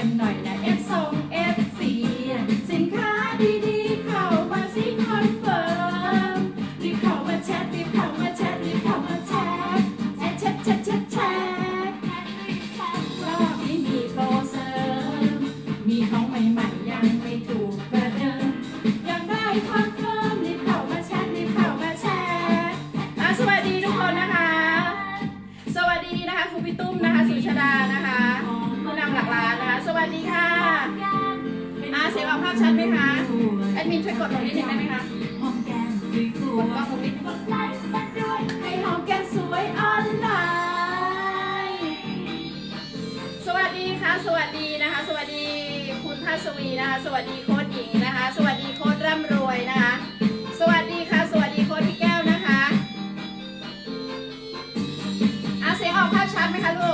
กดไลค์กันหน่อย อ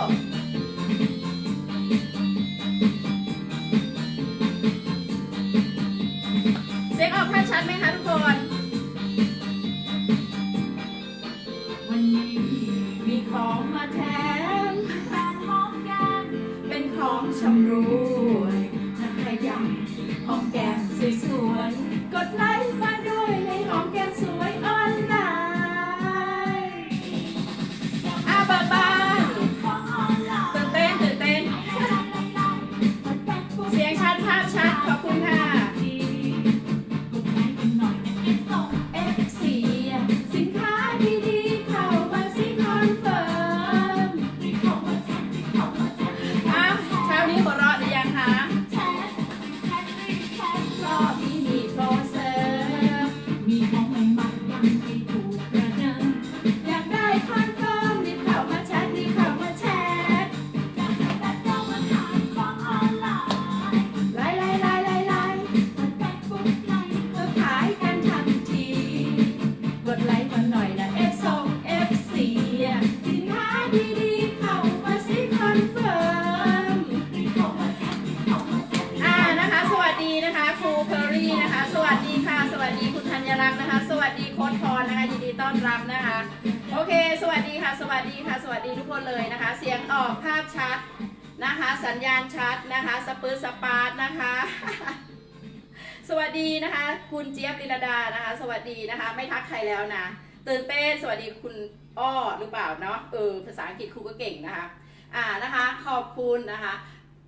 นะคะ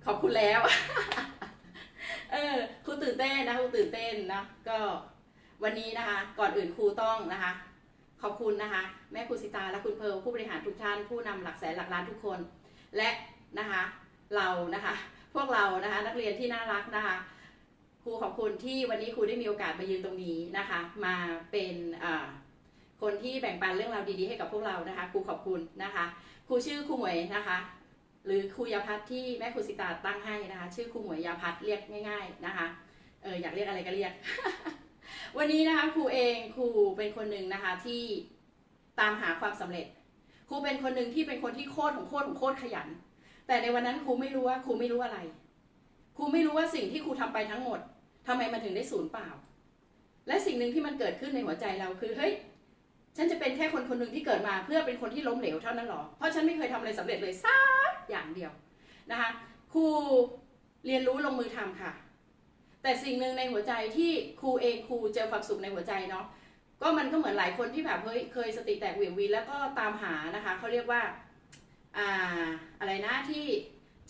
ขอบคุณแล้ว เออครูตื่นเต้นนะครูตื่นเต้นนะก็วันนี้นะคะ ก่อนอื่นครูต้องนะคะ ขอบคุณนะคะ แม่ครูสิตาและคุณเพร์ลผู้บริหารทุกท่าน ผู้นำหลักแสนหลักล้านทุกคน และนะคะ เรานะคะ พวกเรานะคะ นักเรียนที่น่ารักนะคะครูขอบคุณที่วันนี้ครูได้มีโอกาสมายืนตรงนี้นะคะ มาเป็นอ่าคนที่แบ่งปันเรื่องราวดีๆให้กับพวกเรานะคะครูขอบคุณนะคะครูชื่อครูหมวยนะคะ หรือครูยาพัฒที่แม่ครูสิตาตั้งให้นะคะ ชื่อครูหมวยยาพัฒเรียกง่าย ๆนะคะเอออยากเรียกอะไรก็เรียก วันนี้นะคะครูเองครูเป็นคนหนึ่งนะคะที่ตามหาความสำเร็จครูเป็นคนหนึ่งที่เป็นคนที่โคตรของโคตรของโคตรขยัน แต่ในวันนั้นครูไม่รู้ว่าครูไม่รู้อะไรครูไม่รู้ว่าสิ่งที่ครูทำไปทั้งหมดทำไมมันถึงได้ศูนย์เปล่า และสิ่งหนึ่งที่มันเกิดขึ้นในหัวใจเราคือเฮ้ย ฉันจะเป็นแค่คนคนหนึ่งที่เกิดมาเพื่อเป็นคนที่ล้มเหลวเท่านั้นหรอ เพราะฉันไม่เคยทำอะไรสำเร็จเลยสักอย่างเดียวนะคะครูเรียนรู้ลงมือทำค่ะ แต่สิ่งหนึ่งในหัวใจที่ครูเองครูเจอความสุขในหัวใจเนาะก็มันก็เหมือนหลายคนที่แบบเฮ้ยเคยสติแตกเหวี่ยงวีแล้วก็ตามหานะคะเขาเรียกว่าอ่าอะไรนะที่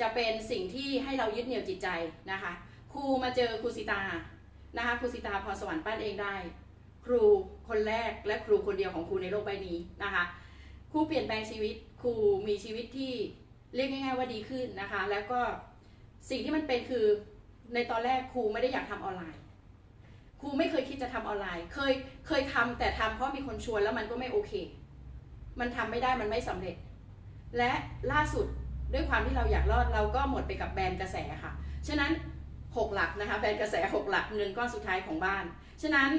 จะเป็นสิ่งที่ให้เรายึดเหนี่ยวจิตใจนะคะครูมาเจอครูสิตานะคะครูสิตาพรสวรรค์ปั้นเองได้ ครูคนแรกและครูคนเดียวของครูในโลกใบนี้นะคะครูเปลี่ยนแปลงชีวิตครูมีชีวิตที่เรียกง่าย ๆ ว่าดีขึ้นนะคะ แล้วก็สิ่งที่มันเป็นคือในตอนแรกครูไม่ได้อยากทำออนไลน์ครูไม่เคยคิดจะทำออนไลน์ เคยเคยทำแต่ทำเพราะมีคนชวนแล้วมันก็ไม่โอเค มันทำไม่ได้มันไม่สำเร็จ และล่าสุดด้วยความที่เราอยากรอดเราก็หมดไปกับแบรนด์กระแสค่ะ ฉะนั้น 6 หลักนะคะแบรนด์กระแส 6 หลักเงินก้อนสุดท้ายของบ้าน ฉะนั้น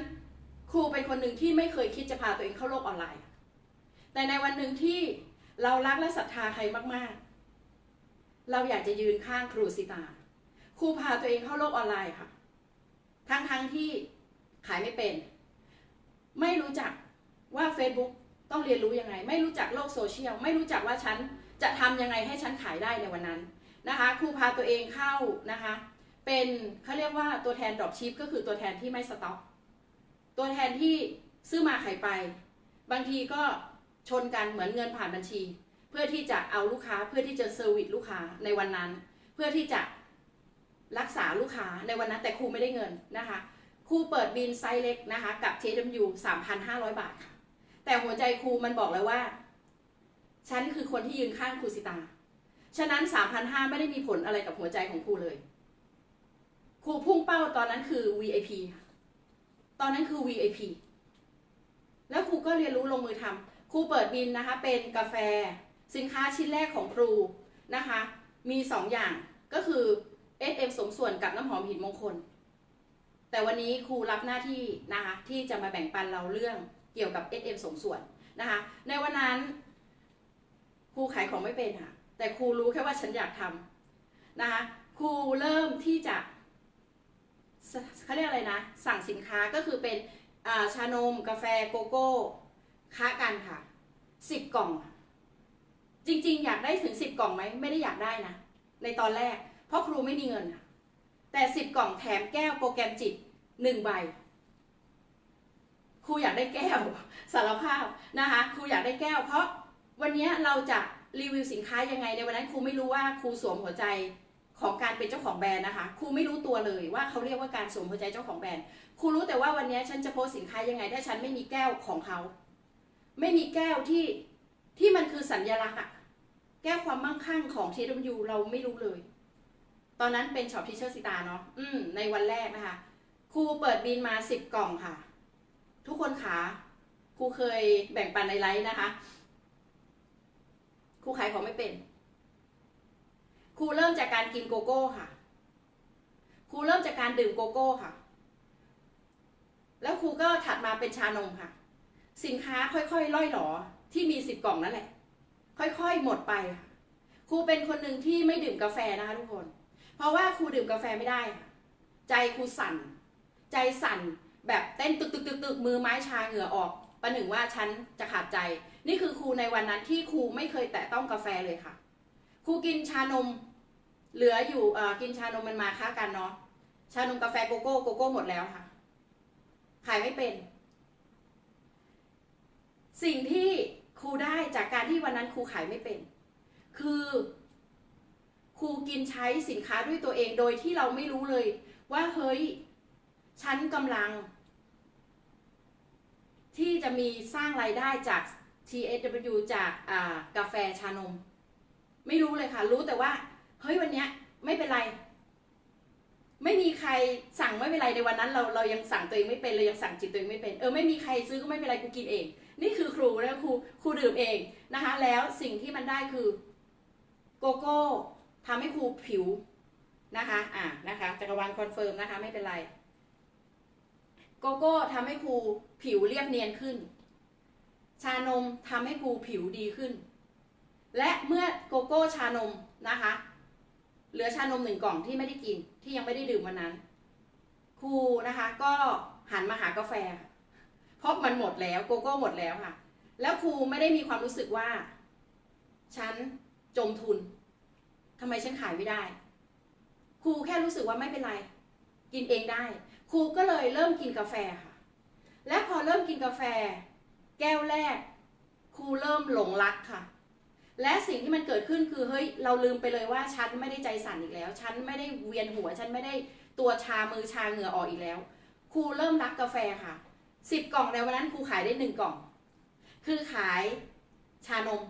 ครูเป็นคนหนึ่งที่ไม่เคยคิดจะพาตัวเองเข้าโลกออนไลน์ แต่ในวันหนึ่งที่เรารักและศรัทธาใครมาก ๆ เราอยากจะยืนข้างครูสิตา ครูพาตัวเองเข้าโลกออนไลน์ค่ะ ทั้งๆที่ขายไม่เป็น ไม่รู้จักว่า Facebook ต้องเรียนรู้ยังไง ไม่รู้จักโลกโซเชียล ไม่รู้จักว่าฉันจะทำยังไงให้ฉันขายได้ในวันนั้นนะคะ ครูพาตัวเองเข้านะคะ เป็นเขาเรียกว่าตัวแทนดรอปชิปก็คือตัวแทนที่ไม่สต็อก ตัวแทนที่ซื้อมาขายไป บางทีก็ชนกันเหมือนเงินผ่านบัญชี เพื่อที่จะเอาลูกค้าเพื่อที่จะเซอร์วิสลูกค้าในวันนั้น เพื่อที่จะรักษาลูกค้าในวันนั้นแต่ครูไม่ได้เงินนะคะครูเปิดบินไซส์เล็กนะคะกับ TW 3,500 บาทค่ะ แต่หัวใจครูมันบอกเลยว่า ฉันคือคนที่ยืนข้างครูสิตา ฉะนั้น 3,500 ไม่ได้มีผลอะไรกับหัวใจของครูเลย ครูพุ่งเป้าตอนนั้นคือ VIP ค่ะ ตอนนั้นคือ VIP แล้วครูก็เรียนรู้ลงมือทำครูเปิดบินนะคะ เป็นกาแฟสินค้าชิ้นแรกของครูนะคะ มี 2 อย่างก็คือ SM สมส่วนกับน้ำหอมหินมงคล แต่วันนี้ครูรับหน้าที่นะคะที่จะมาแบ่งปันเราเรื่องเกี่ยวกับ SM สมส่วนนะคะ ในวันนั้นครูขายของไม่เป็นค่ะ แต่ครูรู้แค่ว่าฉันอยากทำนะคะครูเริ่มที่จะ เขาเรียกอะไรนะ สั่งสินค้าก็คือเป็นอ่าชานม กาแฟโกโก้ ค้ากันค่ะสิบกล่อง จริงๆ อยากได้ถึงสิบกล่องไหมไม่ได้อยากได้นะ ในตอนแรก เพราะครูไม่มีเงิน แต่สิบกล่องแถมแก้วโปรแกรมจิตหนึ่งใบครูอยากได้แก้วสารภาพนะคะครูอยากได้แก้ว เพราะวันนี้เราจะรีวิวสินค้ายังไงในวันนั้นครูไม่รู้ว่าครูสวมหัวใจ ของการเป็นเจ้าของแบรนด์นะคะครูไม่รู้ตัวเลยว่าเขาเรียกว่าการสวมหัวใจเจ้าของแบรนด์ครูรู้แต่ว่าวันนี้ฉันจะโพสสินค้ายังไงถ้าฉันไม่มีแก้วของเขา ไม่มีแก้วที่ที่มันคือสัญลักษณ์อะแก้วความมั่งคั่งของ TW เราไม่รู้เลย ตอนนั้นเป็นช็อปทิเชอร์สิตาเนาะอืมในวันแรกนะคะครูเปิดบินมาสิบกล่องค่ะ ทุกคนขาครูเคยแบ่งปันในไลฟ์นะคะครูขายของไม่เป็น ครูเริ่มจากการกินโกโก้ค่ะ ครูเริ่มจากการดื่มโกโก้ค่ะ แล้วครูก็ถัดมาเป็นชานมค่ะ สินค้าค่อยๆล่อยหลอที่มีสิบกล่องนั่นแหละ ค่อยๆหมดไปค่ะ ครูเป็นคนหนึ่งที่ไม่ดื่มกาแฟนะคะทุกคน เพราะว่าครูดื่มกาแฟไม่ได้ค่ะ ใจครูสั่น ใจสั่นแบบเต้นตึกตึกตึกตึกมือไม้ชาเหงื่อออกประหนึ่งว่าฉันจะขาดใจ นี่คือครูในวันนั้นที่ครูไม่เคยแตะต้องกาแฟเลยค่ะ ครูกินชานม เหลืออยู่กินชานมมันมาค้ากันเนาะชานมกาแฟโกโก้โกโก้หมดแล้วค่ะ ขายไม่เป็น สิ่งที่ครูได้จากการที่วันนั้นครูขายไม่เป็น คือครูกินใช้สินค้าด้วยตัวเองโดยที่เราไม่รู้เลย ว่าเฮ้ยฉันกำลัง ที่จะมีสร้างรายได้จาก TSW จากกาแฟชานม ไม่รู้เลยค่ะ รู้แต่ว่า เฮ้ยวันเนี้ยไม่เป็นไร ไม่มีใครสั่งไม่เป็นไรในวันนั้น เราเรายังสั่งตัวเองไม่เป็นเลยยังสั่งจิตตัวเองไม่เป็นเออไม่มีใครซื้อก็ไม่เป็นไรกูกินเอง นี่คือครูนะครูครูดื่มเองนะคะ แล้วสิ่งที่มันได้คือโกโก้ทำให้ครูผิวนะคะ อ่านะคะจักรวาลคอนเฟิร์มนะคะ ไม่เป็นไร โกโก้ทำให้ครูผิวเรียบเนียนขึ้น ชานมทำให้ครูผิวดีขึ้น และเมื่อโกโก้ชานมนะคะ เหลือชานมหนึ่งกล่องที่ไม่ได้กินที่ยังไม่ได้ดื่มวันนั้น ครูนะคะ ก็หันมาหากาแฟเพราะมันหมดแล้วโกโก้หมดแล้วค่ะ แล้วครูไม่ได้มีความรู้สึกว่า ฉันจมทุนทำไมฉันขายไม่ได้ ครูแค่รู้สึกว่าไม่เป็นไร กินเองได้ ครูก็เลยเริ่มกินกาแฟค่ะ และพอเริ่มกินกาแฟ แก้วแรก ครูเริ่มหลงรักค่ะ และสิ่งที่มันเกิดขึ้นคือเฮ้ยเราลืมไปเลยว่าฉันไม่ได้ใจสั่นอีกแล้ว ฉันไม่ได้เวียนหัว ฉันไม่ได้ตัวชามือชาเหงื่อออกอีกแล้ว ครูเริ่มรักกาแฟค่ะสิบกล่องในวันนั้นครูขายได้หนึ่งกล่อง คือขายชานม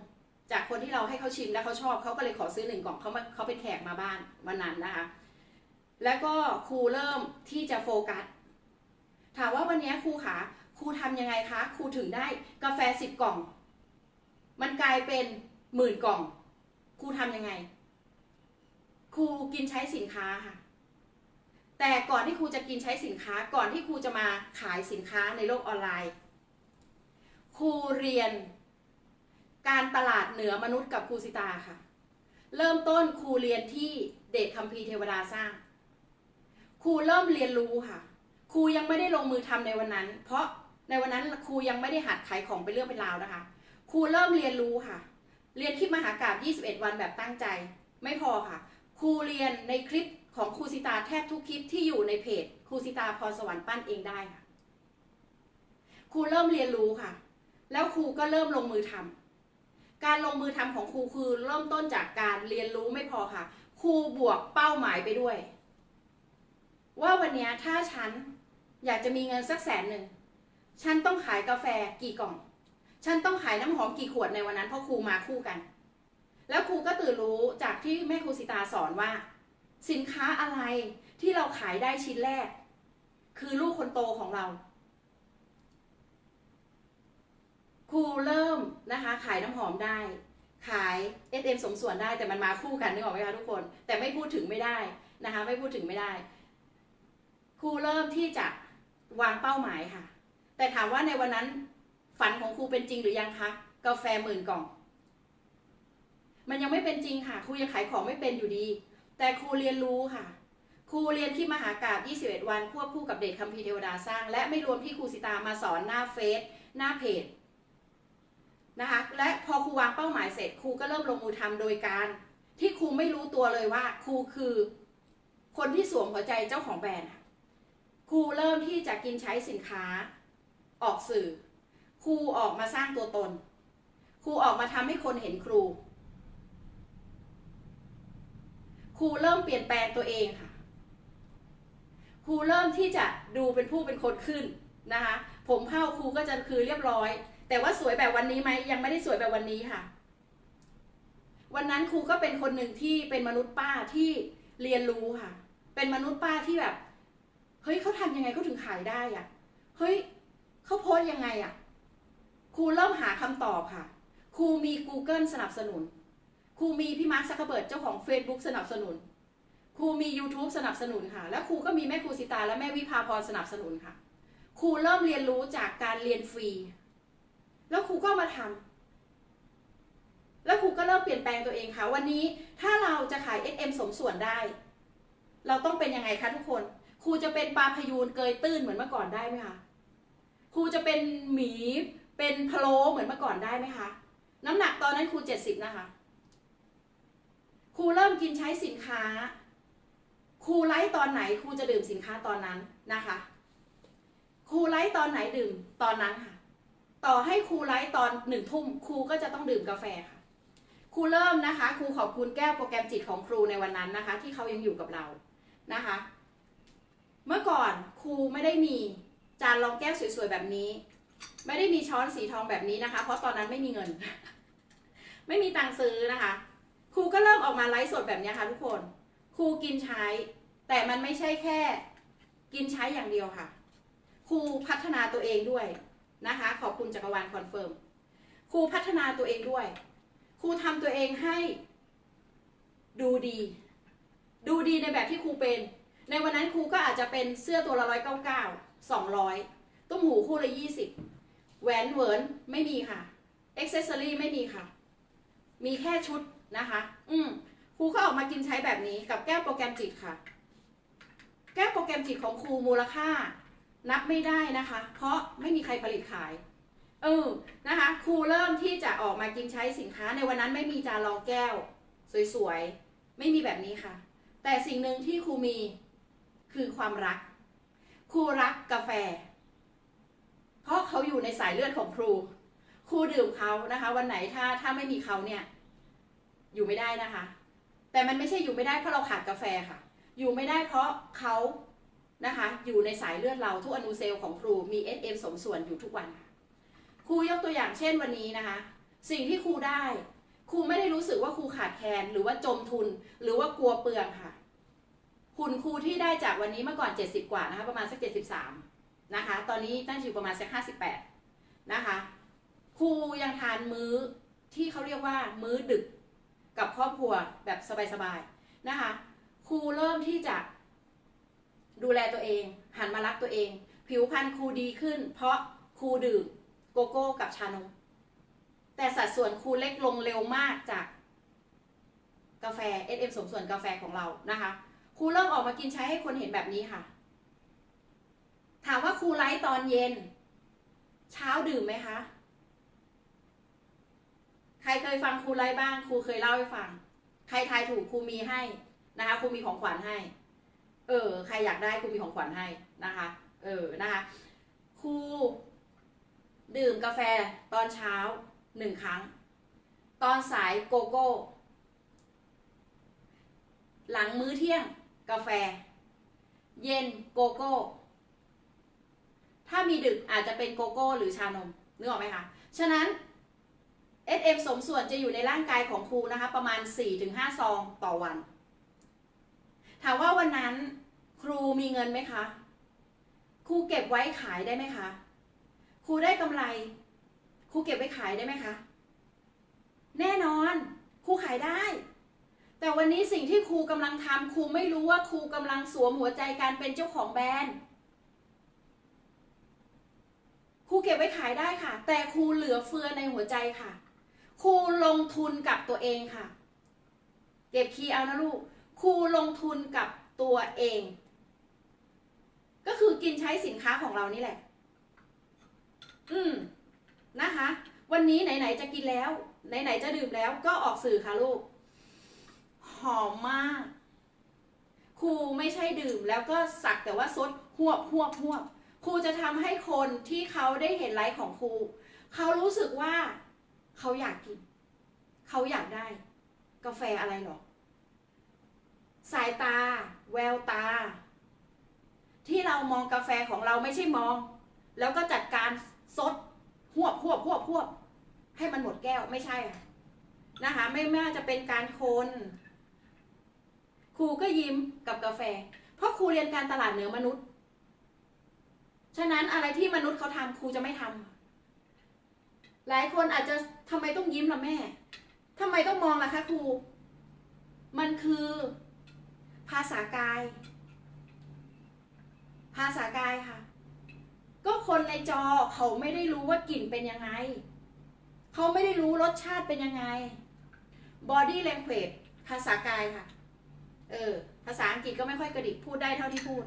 จากคนที่เราให้เขาชิมแล้วเขาชอบเขาก็เลยขอซื้อหนึ่งกล่องเขามาเขาเป็นแขกมาบ้านวันนั้นนะคะ แล้วก็ครูเริ่มที่จะโฟกัส ถามว่าวันนี้ครูขาครูทำยังไงคะ ครูถึงได้กาแฟสิบกล่อง มันกลายเป็น หมื่นกล่อง ครูทำยังไง ครูกินใช้สินค้าค่ะ แต่ก่อนที่ครูจะกินใช้สินค้า ก่อนที่ครูจะมาขายสินค้าในโลกออนไลน์ ครูเรียน การตลาดเหนือมนุษย์กับครูสิตาค่ะ เริ่มต้นครูเรียนที่เดชคัมภีร์เทวดาสร้าง ครูเริ่มเรียนรู้ค่ะ ครูยังไม่ได้ลงมือทำในวันนั้น เพราะในวันนั้นครูยังไม่ได้หัดขายของเป็นเรื่องเป็นราวนะคะ ครูเริ่มเรียนรู้ค่ะ เรียนคลิปมหากาบ 21 วันแบบตั้งใจ ไม่พอค่ะ ครูเรียนในคลิปของครูสิตาแทบทุกคลิปที่อยู่ในเพจครูสิตาพรสวรรค์ปั้นเองได้ค่ะครูเริ่มเรียนรู้ค่ะ แล้วครูก็เริ่มลงมือทำการลงมือทำของครูคือเริ่มต้นจากการเรียนรู้ไม่พอค่ะ ครูบวกเป้าหมายไปด้วย ว่าวันนี้ถ้าฉันอยากจะมีเงินสักแสนหนึ่งฉันต้องขายกาแฟกี่กล่อง ฉันต้องขายน้ำหอมกี่ขวดในวันนั้นเพราะครูมาคู่กัน แล้วครูก็ตื่นรู้จากที่แม่ครูสิตาสอนว่า สินค้าอะไรที่เราขายได้ชิ้นแรก คือลูกคนโตของเรา ครูเริ่มนะคะ ขายน้ำหอมได้ ขาย SM สมส่วนได้แต่มันมาคู่กันนึกออกไหมคะทุกคน แต่ไม่พูดถึงไม่ได้นะคะ ไม่พูดถึงไม่ได้ ครูเริ่มที่จะวางเป้าหมายค่ะ แต่ถามว่าในวันนั้น ฝันของครูเป็นจริงหรือยังคะกาแฟหมื่นกล่อง มันยังไม่เป็นจริงค่ะครูยังขายของไม่เป็นอยู่ดี แต่ครูเรียนรู้ค่ะครูเรียนที่มหากาบ21 วันควบคู่กับเด็กคัมภีร์เทวดาสร้าง และไม่รวมที่ครูสิตามาสอนหน้าเฟซหน้าเพจนะคะและพอครูวางเป้าหมายเสร็จครูก็เริ่มลงมือทำโดยการ ที่ครูไม่รู้ตัวเลยว่าครูคือ คนที่สวมหัวใจเจ้าของแบรนด์ครูเริ่มที่จะกินใช้สินค้า ออกสื่อ ครูออกมาสร้างตัวตน ครูออกมาทำให้คนเห็นครู ครูเริ่มเปลี่ยนแปลงตัวเองค่ะ ครูเริ่มที่จะดูเป็นผู้เป็นคนขึ้นนะคะ ผมเผ้าครูก็จะคือเรียบร้อย แต่ว่าสวยแบบวันนี้ไหมยังไม่ได้สวยแบบวันนี้ค่ะ วันนั้นครูก็เป็นคนหนึ่งที่เป็นมนุษย์ป้าที่เรียนรู้ค่ะ เป็นมนุษย์ป้าที่แบบ เฮ้ยเขาทำยังไงเขาถึงขายได้อะเฮ้ยเขาโพสยังไงอะ รูเริ่มหาคำตอบค่ะ ครูมี Google สนับสนุน ครูมีพี่มาร์คซักเคเบิร์ดเจ้าของ Facebook สนับสนุน ครูมี YouTube สนับสนุนค่ะ และครูก็มีแม่ครูสิตาและแม่วิภาพรสนับสนุนค่ะ ครูเริ่มเรียนรู้จากการเรียนฟรี แล้วครูก็มาทำ แล้วครูก็เริ่มเปลี่ยนแปลงตัวเองค่ะ วันนี้ถ้าเราจะขาย SM สมส่วนได้ เราต้องเป็นยังไงคะทุกคน ครูจะเป็นปลาพยูนเกยตื้นเหมือนเมื่อก่อนได้ไหมคะ ครูจะเป็นหมี เป็นพะโล้เหมือนเมื่อก่อนได้ไหมคะ น้ำหนักตอนนั้นครูเจ็ดสิบนะคะ ครูเริ่มกินใช้สินค้า ครูไลฟ์ตอนไหนครูจะดื่มสินค้าตอนนั้นนะคะ ครูไลฟ์ตอนไหนดื่มตอนนั้นค่ะ ต่อให้ครูไลฟ์ตอนหนึ่งทุ่มครูก็จะต้องดื่มกาแฟค่ะ ครูเริ่มนะคะ ครูขอบคุณแก้วโปรแกรมจิตของครูในวันนั้นนะคะ ที่เขายังอยู่กับเรานะคะ เมื่อก่อนครูไม่ได้มีจานรองแก้วสวยๆแบบนี้ ไม่ได้มีช้อนสีทองแบบนี้นะคะ เพราะตอนนั้นไม่มีเงิน ไม่มีตังค์ซื้อนะคะ ครูก็เริ่มออกมาไลฟ์สดแบบนี้ค่ะทุกคน ครูกินใช้ แต่มันไม่ใช่แค่ กินใช้อย่างเดียวค่ะ ครูพัฒนาตัวเองด้วยนะคะ ขอบคุณจักรวาลคอนเฟิร์ม ครูพัฒนาตัวเองด้วย ครูทำตัวเองให้ ดูดี ดูดีในแบบที่ครูเป็น ในวันนั้นครูก็อาจจะเป็นเสื้อตัวละร้อยเก้าเก้าสองร้อย ตุ้มหูคู่ละยี่สิบแหวนเหวินไม่มีค่ะอ็อกเซสซอรี่ไม่มีค่ะ มีแค่ชุดนะคะ อืมครูก็ออกมากินใช้แบบนี้กับแก้วโปรแกรมจิตค่ะ แก้วโปรแกรมจิตของครูมูลค่า นับไม่ได้นะคะ เพราะไม่มีใครผลิตขาย เออนะคะ ครูเริ่มที่จะออกมากินใช้สินค้าในวันนั้นไม่มีจานรองแก้ว สวยๆ ไม่มีแบบนี้ค่ะ แต่สิ่งหนึ่งที่ครูมีคือความรัก ครูรักกาแฟ ราะเขาอยู่ในสายเลือดของครู ครูดื่มเขานะคะ วันไหนถ้าถ้าไม่มีเขาเนี่ย อยู่ไม่ได้นะคะ แต่มันไม่ใช่อยู่ไม่ได้เพราะเราขาดกาแฟค่ะ อยู่ไม่ได้เพราะเขานะคะ อยู่ในสายเลือดเราทุกอนูเซลล์ของครูมี SM สมส่วนอยู่ทุกวันครูยกตัวอย่างเช่นวันนี้นะคะ สิ่งที่ครูได้ครูไม่ได้รู้สึกว่าครูขาดแคลนหรือว่าจมทุน หรือว่ากลัวเปลืองค่ะหุ่นครูที่ได้จากวันนี้เมื่อก่อน 70 กว่านะคะ ประมาณสัก 73 นะคะ ตอนนี้ตั้งอยู่ประมาณสัก58นะคะครูยังทานมื้อที่เขาเรียกว่ามื้อดึกกับครอบครัวแบบสบายๆนะคะครูเริ่มที่จะดูแลตัวเอง หันมารักตัวเอง ผิวพรรณครูดีขึ้น เพราะครูดื่มโกโก้กับชานม แต่สัดส่วนครูเล็กลงเร็วมากจากกาแฟ SM สมส่วนกาแฟของเรานะคะครูเริ่มออกมากินใช้ให้คนเห็นแบบนี้ค่ะ ถามว่าครูไลฟ์ตอนเย็น เช้าดื่มไหมคะ ใครเคยฟังครูไลฟ์บ้าง ครูเคยเล่าให้ฟัง ใครทายถูกครูมีให้นะคะครูมีของขวัญให้ เออ ใครอยากได้ครูมีของขวัญให้นะคะ เออนะคะครูดื่มกาแฟตอนเช้าหนึ่งครั้ง ตอนสายโกโก้ หลังมื้อเที่ยงกาแฟ เย็นโกโก้ ถ้ามีดึกอาจจะเป็นโกโก้หรือชานมนึกออกไหมคะ ฉะนั้น SM สมส่วนจะอยู่ในร่างกายของครูนะคะ ประมาณ 4-5 ซองต่อวัน ถามว่าวันนั้นครูมีเงินไหมคะ ครูเก็บไว้ขายได้ไหมคะ ครูได้กำไร ครูเก็บไว้ขายได้ไหมคะ แน่นอนครูขายได้ แต่วันนี้สิ่งที่ครูกำลังทำครูไม่รู้ว่าครูกำลังสวมหัวใจการเป็นเจ้าของแบรนด์ ครูเก็บไว้ขายได้ค่ะ แต่ครูเหลือเฟือในหัวใจค่ะ ครูลงทุนกับตัวเองค่ะ เก็บคีย์เอานะลูก ครูลงทุนกับตัวเอง ก็คือกินใช้สินค้าของเรานี่แหละ อืม นะคะ วันนี้ไหนๆจะกินแล้ว ไหนๆจะดื่มแล้วก็ออกสื่อค่ะลูก หอมมากครูไม่ใช่ดื่มแล้วก็สักแต่ว่าซดหวบหวบหวบ ครูจะทำให้คนที่เขาได้เห็นไลฟ์ของครูเขารู้สึกว่าเขาอยากกิน เขาอยากได้ กาแฟอะไรหรอ สายตา แววตา ที่เรามองกาแฟของเราไม่ใช่มอง แล้วก็จัดการซดหวบหวบหวบหวบให้มันหมดแก้วไม่ใช่ะนะคะ ไม่ว่าจะเป็นการคนครูก็ยิ้มกับกาแฟ เพราะครูเรียนการตลาดเหนือมนุษย์ ฉะนั้นอะไรที่มนุษย์เขาทำครูจะไม่ทำหลายคนอาจจะทำไมต้องยิ้มล่ะแม่ทำไมต้องมองล่ะคะครู มันคือภาษากาย ภาษากายค่ะ ก็คนในจอเขาไม่ได้รู้ว่ากลิ่นเป็นยังไง เขาไม่ได้รู้รสชาติเป็นยังไง body language ภาษากายค่ะ เออ ภาษาอังกฤษก็ไม่ค่อยกระดิกพูดได้เท่าที่พูด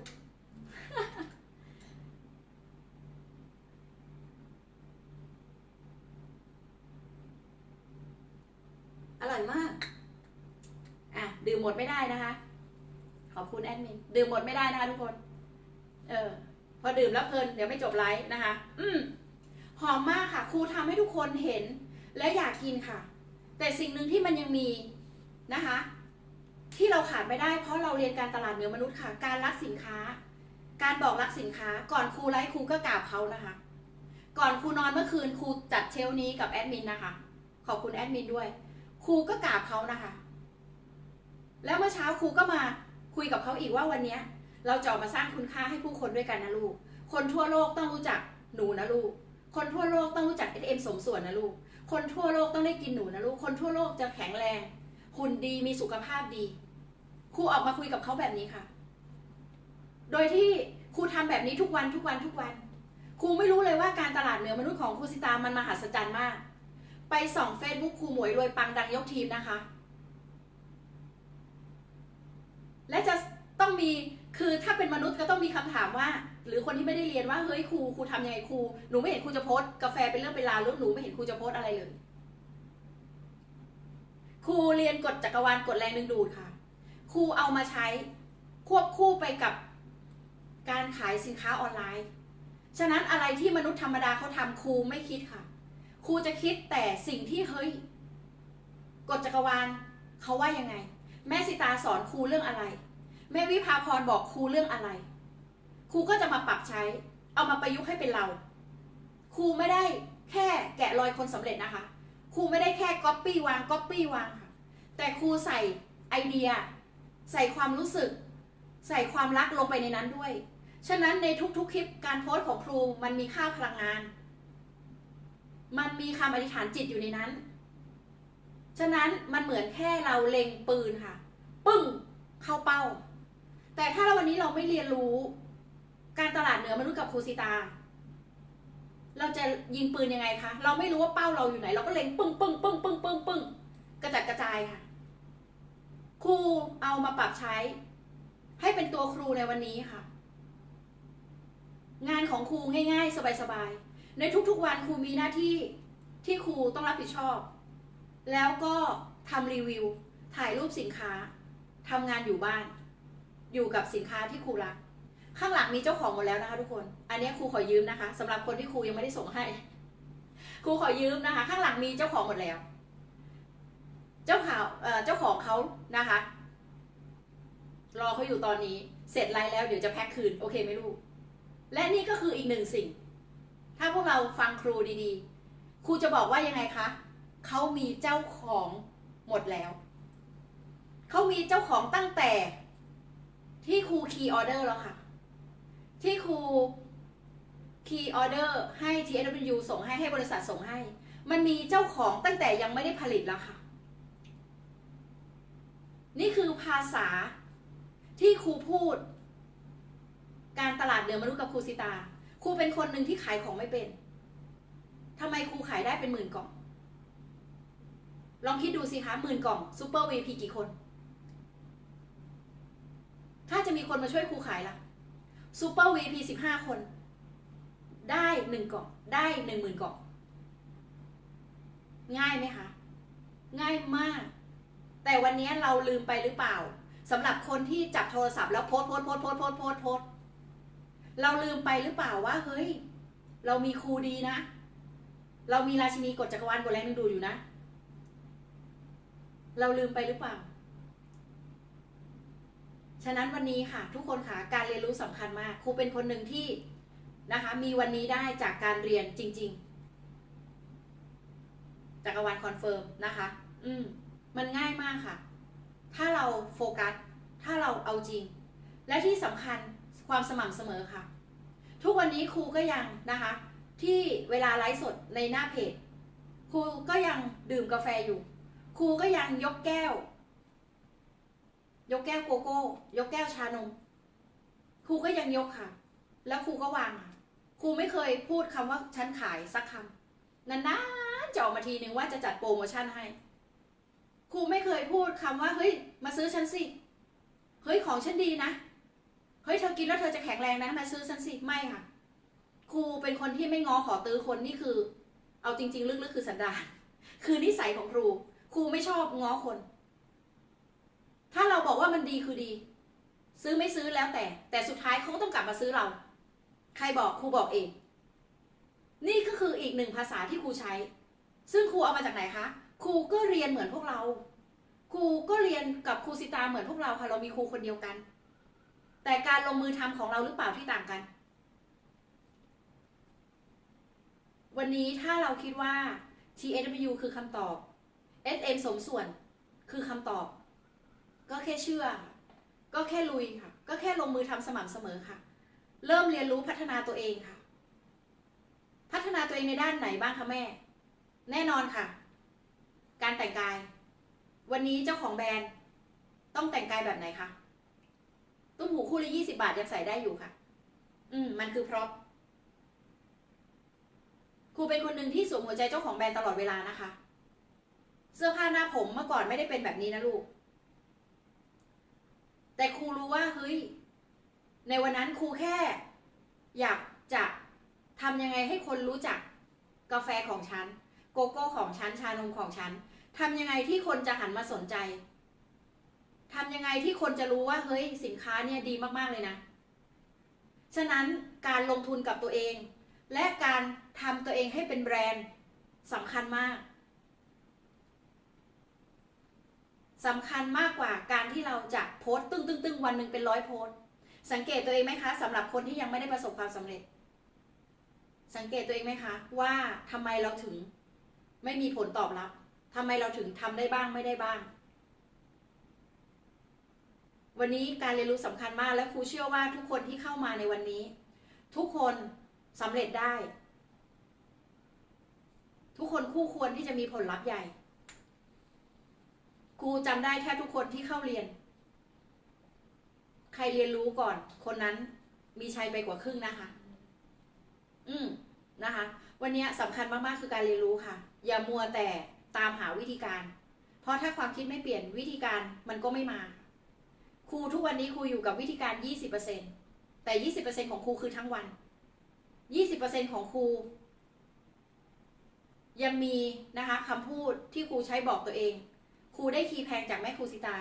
อร่อยมาก อะ ดื่มหมดไม่ได้นะคะ ขอบคุณแอดมิน ดื่มหมดไม่ได้นะคะทุกคน เออ พอดื่มแล้วเพลิน เดี๋ยวไม่จบไลฟ์นะคะ อืมหอมมากค่ะ ครูทำให้ทุกคนเห็น และอยากกินค่ะ แต่สิ่งหนึ่งที่มันยังมีนะคะ ที่เราขาดไม่ได้ เพราะเราเรียนการตลาดเหนือมนุษย์ค่ะ การรักสินค้า การบอกรักสินค้า ก่อนครูไลฟ์ครูก็กราบเขานะคะ ก่อนครูนอนเมื่อคืนครูจัดเชลนี้กับแอดมินนะคะ ขอบคุณแอดมินด้วย ครูก็กราบเขานะคะ แล้วเมื่อเช้าครูก็มาคุยกับเขาอีกว่าวันนี้เราจะออกมาสร้างคุณค่าให้ผู้คนด้วยกันนะลูก คนทั่วโลกต้องรู้จักหนูนะลูก คนทั่วโลกต้องรู้จัก SM สมส่วนนะลูก คนทั่วโลกต้องได้กินหนูนะลูก คนทั่วโลกจะแข็งแรงหุ่นดีมีสุขภาพดีครูออกมาคุยกับเขาแบบนี้ค่ะ โดยที่ครูทำแบบนี้ทุกวันทุกวันทุกวัน ครูไม่รู้เลยว่าการตลาดเหนือมนุษย์ของครูสิตามันมหัศจรรย์มาก ไปส่องเฟซบุ๊กครูหมวยรวยปังดังยกทีมนะคะ และจะต้องมีคือถ้าเป็นมนุษย์ก็ต้องมีคำถามว่า หรือคนที่ไม่ได้เรียนว่าเฮ้ยครูครูทำยังไงครูหนูไม่เห็นครูจะโพสกาแฟเป็นเรื่องเป็นราวแล้วหนูไม่เห็นครูจะโพสอะไรเลยครูเรียนกฎจักรวาลกฎแรงดึงดูดค่ะครูเอามาใช้ควบคู่ไปกับการขายสินค้าออนไลน์ ฉะนั้นอะไรที่มนุษย์ธรรมดาเขาทำครูไม่คิดค่ะ ครูจะคิดแต่สิ่งที่เฮ้ยกฎจักรวาลเขาว่ายังไง แม่สิตาสอนครูเรื่องอะไร แม่วิภาพรบอกครูเรื่องอะไร ครูก็จะมาปรับใช้ เอามาประยุกต์ให้เป็นเรา ครูไม่ได้แค่แกะรอยคนสำเร็จนะคะ ครูไม่ได้แค่ก๊อปปี้วางก๊อปปี้วางค่ะ แต่ครูใส่ไอเดีย ใส่ความรู้สึก ใส่ความรักลงไปในนั้นด้วย ฉะนั้นในทุกๆคลิปการโพสต์ของครูมันมีค่าพลังงาน มันมีคำอธิษฐานจิตอยู่ในนั้น ฉะนั้นมันเหมือนแค่เราเล็งปืนค่ะ ปึ้งเข้าเป้า แต่ถ้าเราวันนี้เราไม่เรียนรู้การตลาดเหนือมนุษย์กับครูซิตา เราจะยิงปืนยังไงคะ เราไม่รู้ว่าเป้าเราอยู่ไหน เราก็เล็งปึ้งปึ้งปึ้งปึ้งปึ้งปึ้งกระจัดกระจายค่ะ ครูเอามาปรับใช้ ให้เป็นตัวครูในวันนี้ค่ะ งานของครูง่ายๆ สบายๆ ในทุกๆวันครูมีหน้าที่ที่ครูต้องรับผิดชอบ แล้วก็ทำรีวิว ถ่ายรูปสินค้าทำงานอยู่บ้าน อยู่กับสินค้าที่ครูรัก ข้างหลังมีเจ้าของหมดแล้วนะคะทุกคน อันนี้ครูขอยืมนะคะสำหรับคนที่ครูยังไม่ได้ส่งให้ ครูขอยืมนะคะ ข้างหลังมีเจ้าของหมดแล้ว เจ้าข่าวเอ่อเจ้าของเขานะคะ รอเขาอยู่ตอนนี้ เสร็จไลฟ์แล้วเดี๋ยวจะแพ็คคืน โอเคไหมลูก และนี่ก็คืออีกหนึ่งสิ่ง ถ้าพวกเราฟังครูดีๆ ครูจะบอกว่ายังไงคะเขามีเจ้าของหมดแล้ว เขามีเจ้าของตั้งแต่ ที่ครูคีย์ออเดอร์แล้วค่ะ ที่ครูคีย์ออเดอร์ให้ TSW ส่งให้ให้บริษัทส่งให้ มันมีเจ้าของตั้งแต่ยังไม่ได้ผลิตแล้วค่ะ นี่คือภาษาที่ครูพูด การตลาดเดือมนุษย์กับครูสิตา ครูเป็นคนหนึ่งที่ขายของไม่เป็นทำไมครูขายได้เป็นหมื่นกล่อง ลองคิดดูสิคะหมื่นกล่องซูเปอร์วีพีกี่คน ถ้าจะมีคนมาช่วยครูขายล่ะซูเปอร์วีพีสิบห้าคน ได้หนึ่งกล่อง ได้หนึ่งหมื่นกล่อง ง่ายไหมคะ ง่ายมาก แต่วันนี้เราลืมไปหรือเปล่าสำหรับคนที่จับโทรศัพท์แล้วโพส์โพส์โพส์โพส์โพส์โพส เราลืมไปหรือเปล่าว่าเฮ้ย เรามีครูดีนะ เรามีราชินีกฎจักรวาลกดแรงดึงดูดอยู่นะ เราลืมไปหรือเปล่า ฉะนั้นวันนี้ค่ะ ทุกคนค่ะการเรียนรู้สำคัญมากครูเป็นคนหนึ่งที่นะคะ มีวันนี้ได้จากการเรียนจริง ๆจักรวาลคอนเฟิร์มนะคะ อืมมันง่ายมากค่ะ ถ้าเราโฟกัส ถ้าเราเอาจริง และที่สำคัญ ความสม่ำเสมอค่ะ ทุกวันนี้ครูก็ยังนะคะ ที่เวลาไลฟ์สดในหน้าเพจครูก็ยังดื่มกาแฟอยู่ ครูก็ยังยกแก้ว ยกแก้วโกโก้ ยกแก้วชานมครูก็ยังยกค่ะ แล้วครูก็วางค่ะครูไม่เคยพูดคำว่าฉันขายสักคำนานๆจะออกมาทีนึงว่าจะจัดโปรโมชั่นให้ครูไม่เคยพูดคำว่าเฮ้ยมาซื้อฉันสิเฮ้ยของฉันดีนะ เฮ้ยเธอกินแล้วเธอจะแข็งแรงนะมาซื้อฉันสิไม่ค่ะครูเป็นคนที่ไม่ง้อขอตื้อคนนี่คือ เอาจริง ๆ ลึกๆคือสันดานคือนิสัยของครู ครูไม่ชอบง้อคน ถ้าเราบอกว่ามันดีคือดี ซื้อไม่ซื้อแล้วแต่ แต่สุดท้ายเขาต้องกลับมาซื้อเรา ใครบอกครูบอกเอง นี่ก็คืออีกหนึ่งภาษาที่ครูใช้ ซึ่งครูเอามาจากไหนคะครูก็เรียนเหมือนพวกเรา ครูก็เรียนกับครูสิตาเหมือนพวกเราค่ะเรามีครูคนเดียวกัน แต่การลงมือทำของเราหรือเปล่าที่ต่างกัน วันนี้ถ้าเราคิดว่า TSW คือคำตอบ SM สมส่วนคือคำตอบ ก็แค่เชื่อ ก็แค่ลุยค่ะ ก็แค่ลงมือทำสม่ำเสมอค่ะ เริ่มเรียนรู้พัฒนาตัวเองค่ะ พัฒนาตัวเองในด้านไหนบ้างคะแม่ แน่นอนค่ะ การแต่งกาย วันนี้เจ้าของแบรนด์ต้องแต่งกายแบบไหนคะ ตุ้มหูคู่ละยี่สิบาทยังใส่ได้อยู่ค่ะ อืม มันคือพร็อพครูเป็นคนหนึ่งที่สวมหัวใจเจ้าของแบรนด์ตลอดเวลานะคะ เสื้อผ้าหน้าผมเมื่อก่อนไม่ได้เป็นแบบนี้นะลูก แต่ครูรู้ว่าเฮ้ย ในวันนั้นครูแค่ อยากจะทำยังไงให้คนรู้จัก กาแฟของฉัน โกโก้ของฉัน ชานมของฉันทำยังไงที่คนจะหันมาสนใจ ทำยังไงที่คนจะรู้ว่าเฮ้ยสินค้าเนี่ยดีมากๆเลยนะ ฉะนั้นการลงทุนกับตัวเอง และการทำตัวเองให้เป็นแบรนด์สำคัญมากสำคัญมากกว่าการที่เราจะโพสต์ตึ้งตึ้งตึ้งวันหนึ่งเป็นร้อยโพสต์สังเกตตัวเองไหมคะสำหรับคนที่ยังไม่ได้ประสบความสำเร็จ สังเกตตัวเองไหมคะ ว่าทำไมเราถึงไม่มีผลตอบรับทำไมเราถึงทำได้บ้างไม่ได้บ้าง วันนี้การเรียนรู้สำคัญมากและครูเชื่อว่าทุกคนที่เข้ามาในวันนี้ ทุกคนสำเร็จได้ ทุกคนคู่ควรที่จะมีผลลัพธ์ใหญ่ ครูจำได้แทบทุกคนที่เข้าเรียน ใครเรียนรู้ก่อน คนนั้นมีชัยไปกว่าครึ่งนะคะ อืมนะคะ วันนี้สำคัญมากๆคือการเรียนรู้ค่ะ อย่ามัวแต่ตามหาวิธีการ เพราะถ้าความคิดไม่เปลี่ยนวิธีการมันก็ไม่มา ครูทุกวันนี้ครูอยู่กับวิธีการ 20%แต่ 20%ของครูคือทั้งวัน 20%ของครู ยังมีนะคะคำพูดที่ครูใช้บอกตัวเอง ครูได้คีย์แพงจากแม่ครูสิตา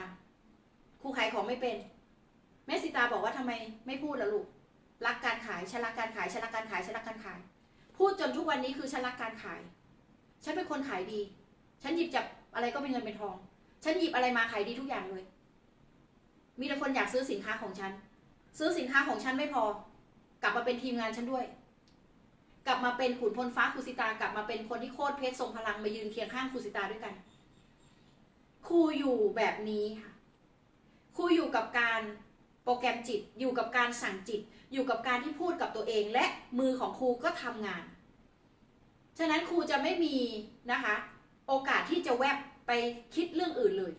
ครูขายของไม่เป็น แม่สิตาบอกว่าทำไมไม่พูดล่ะลูก รักการขายฉันรักการขายฉันรักการขายฉันรักการขาย พูดจนทุกวันนี้คือฉันรักการขาย ฉันเป็นคนขายดี ฉันหยิบจับอะไรก็เป็นเงินเป็นทอง ฉันหยิบอะไรมาขายดีทุกอย่างเลย มีแต่คนอยากซื้อสินค้าของฉัน ซื้อสินค้าของฉันไม่พอ กลับมาเป็นทีมงานฉันด้วย กลับมาเป็นขุนพลฟ้าครูสิตากลับมาเป็นคนที่โคตรเพชรทรงพลังมายืนเคียงข้างครูสิตาด้วยกันครูอยู่แบบนี้ค่ะครูอยู่กับการโปรแกรมจิต อยู่กับการสั่งจิต อยู่กับการที่พูดกับตัวเอง และมือของครูก็ทำงาน ฉะนั้นครูจะไม่มีนะคะ โอกาสที่จะแวบไปคิดเรื่องอื่นเลย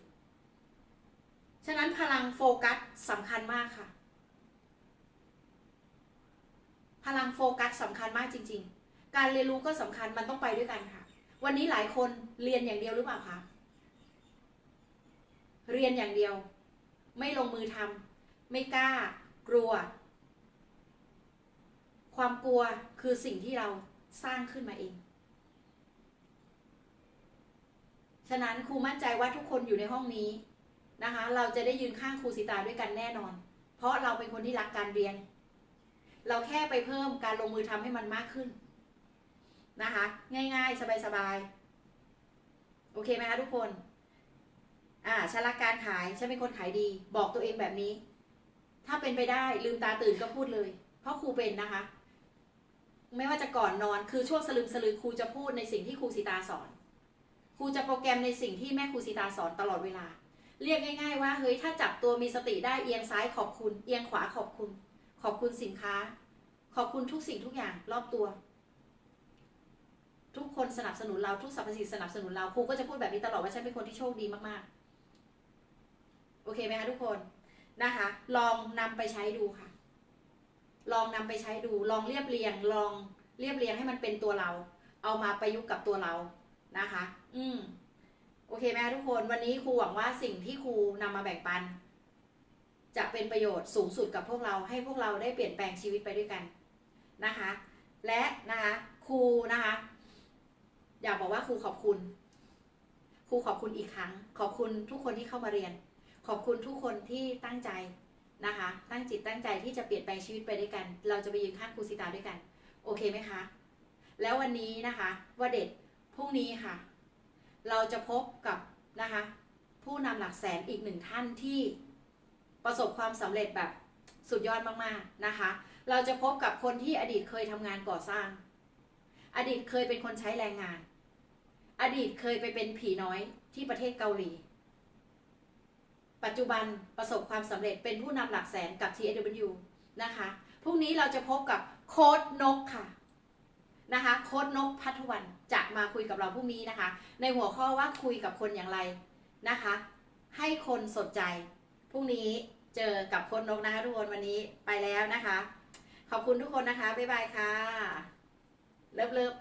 ฉะนั้นพลังโฟกัสสำคัญมากค่ะ พลังโฟกัสสำคัญมากจริง ๆ การเรียนรู้ก็สำคัญมันต้องไปด้วยกันค่ะ วันนี้หลายคนเรียนอย่างเดียวหรือเปล่าคะเรียนอย่างเดียว ไม่ลงมือทำไม่กล้า กลัว ความกลัวคือสิ่งที่เราสร้างขึ้นมาเอง ฉะนั้นครูมั่นใจว่าทุกคนอยู่ในห้องนี้ นะคะ เราจะได้ยืนข้างครูสิตาด้วยกันแน่นอน เพราะเราเป็นคนที่รักการเรียน เราแค่ไปเพิ่มการลงมือทำให้มันมากขึ้นนะคะ ง่าย ๆ สบายๆ โอเคไหมคะทุกคน อ่าฉันรักการขายฉันเป็นคนขายดี บอกตัวเองแบบนี้ ถ้าเป็นไปได้ลืมตาตื่นก็พูดเลย เพราะครูเป็นนะคะ ไม่ว่าจะก่อนนอนคือช่วงสลึมสลือครูจะพูดในสิ่งที่ครูสีตาสอนครูจะโปรแกรมในสิ่งที่แม่ครูสีตาสอนตลอดเวลา เรียกง่ายๆว่าเฮ้ยถ้าจับตัวมีสติได้เอียงซ้ายขอบคุณ เอียงขวาขอบคุณ ขอบคุณสินค้า ขอบคุณทุกสิ่งทุกอย่างรอบตัว ทุกคนสนับสนุนเราทุกสรรพสิ่งสนับสนุนเราครูก็จะพูดแบบนี้ตลอดว่าฉันเป็นคนที่โชคดีมากๆ โอเคไหมคะทุกคนนะคะ ลองนำไปใช้ดูค่ะ ลองนำไปใช้ดู ลองเรียบเรียง ลองเรียบเรียงให้มันเป็นตัวเรา เอามาประยุกต์กับตัวเรานะคะ อืม โอเคไหมคะทุกคนวันนี้ครูหวังว่าสิ่งที่ครูนำมาแบ่งปัน จะเป็นประโยชน์สูงสุดกับพวกเราให้พวกเราได้เปลี่ยนแปลงชีวิตไปด้วยกันนะคะ และนะคะครูนะคะ อยากบอกว่าครูขอบคุณครูขอบคุณอีกครั้ง ขอบคุณทุกคนที่เข้ามาเรียน ขอบคุณทุกคนที่ตั้งใจนะคะ ตั้งจิตตั้งใจที่จะเปลี่ยนแปลงชีวิตไปด้วยกัน เราจะไปยืนข้างครูสิตาด้วยกัน โอเคไหมคะ แล้ววันนี้นะคะว่าเด็ดพรุ่งนี้ค่ะ เราจะพบกับนะคะผู้นำหลักแสนอีกหนึ่งท่านที่ประสบความสำเร็จแบบสุดยอดมากๆนะคะ เราจะพบกับคนที่อดีตเคยทำงานก่อสร้าง อดีตเคยเป็นคนใช้แรงงาน อดีตเคยไปเป็นผีน้อยที่ประเทศเกาหลี ปัจจุบันประสบความสำเร็จเป็นผู้นำหลักแสนกับ TSW นะคะ พรุ่งนี้เราจะพบกับโค้ดนกค่ะ นะคะโค้ดนกพัทวันจะมาคุยกับเราพรุ่งนี้นะคะ ในหัวข้อว่าคุยกับคนอย่างไรนะคะ ให้คนสนใจพรุ่งนี้เจอกับโค้ดนกนะคะทุกคนวันนี้ไปแล้วนะคะ ขอบคุณทุกคนนะคะบ๊ายบายค่ะเลิฟเลิฟ